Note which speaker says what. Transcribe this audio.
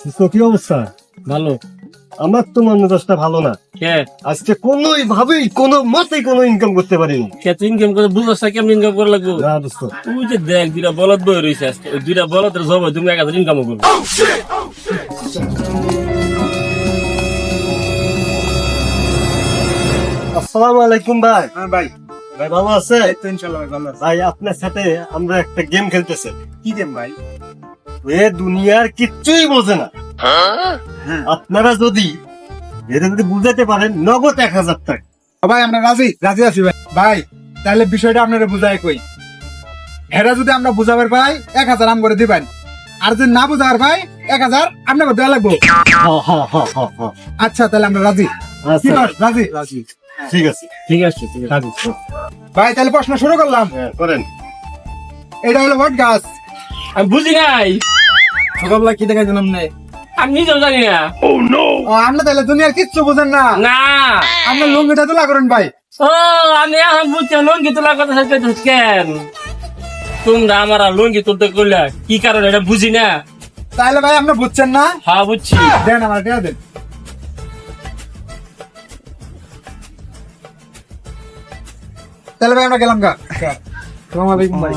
Speaker 1: তো কি অবস্থা?
Speaker 2: ভালো।
Speaker 1: আমার তো মন মেজাজটা ভালো না।
Speaker 2: কে?
Speaker 1: আজকে কোনোই ভাবেই কোনো মতেই কোনো ইনকাম করতে পারিনি।
Speaker 2: কে তুই ইনকাম করে বুঝছ কেমন ইনকাম করা লাগবো?
Speaker 1: না দোস্ত।
Speaker 2: তুই যে দেখ দুইটা বলদ বই রয়েছে আজকে। ওই দুইটা বলদের জব তুমি এক হাজার ইনকাম করব।
Speaker 1: আসসালামু আলাইকুম ভাই।
Speaker 3: হ্যাঁ ভাই।
Speaker 1: ভাই ভালো আছে?
Speaker 3: এই তো ইনশাল্লাহ ভাই ভালো আছে।
Speaker 1: ভাই আপনার সাথে আমরা একটা গেম খেলতেছি।
Speaker 3: কি গেম ভাই?
Speaker 1: এ দুনিয়ার কিচ্ছুই বোঝে না।
Speaker 3: হ্যাঁ
Speaker 1: আপনারা যদি এদের যদি বুঝাতে পারেন নগদ এক হাজার টাকা।
Speaker 3: ভাই আমরা রাজি রাজি আছি ভাই। ভাই তাহলে বিষয়টা আপনারা বুঝাই কই। হেরা যদি আমরা বুঝাবার ভাই এক হাজার আম করে দিবেন। আর যদি না বুঝাবার ভাই এক হাজার আপনাকে দেওয়া লাগবো।
Speaker 1: হ হ হ হ হ
Speaker 3: আচ্ছা তাহলে আমরা রাজি।
Speaker 1: আচ্ছা?
Speaker 3: রাজি? রাজি।
Speaker 1: ঠিক আছে।
Speaker 2: ঠিক আছে ঠিক আছে।
Speaker 1: রাজি।
Speaker 3: ভাই তাহলে প্রশ্ন শুরু করলাম।
Speaker 1: হ্যাঁ, করেন।
Speaker 3: এটা হলো বট গাছ।
Speaker 2: আমি বুঝি নাই।
Speaker 3: ছোটবেলা কি দেখাইছেন আপনি?
Speaker 2: আমি নিজেও জানি না।
Speaker 3: ও আপনি তাহলে দুনিয়ার কিচ্ছু বুঝেন না?
Speaker 2: না।
Speaker 3: আপনি লুঙ্গিটা তোলা করেন ভাই।
Speaker 2: ও আমি এখন বুঝছি লুঙ্গি তোলার কথা সাথে কেন? তোমরা আমার লুঙ্গি তুলতে করলে কি কারণে এটা বুঝি না?
Speaker 3: তাহলে ভাই আপনি বুঝছেন না?
Speaker 2: হ্যাঁ বুঝছি।
Speaker 3: দেন আমার টাকা দেন। তাহলে ভাই আমরা গেলাম গা। আসসালামু আলাইকুম ভাই।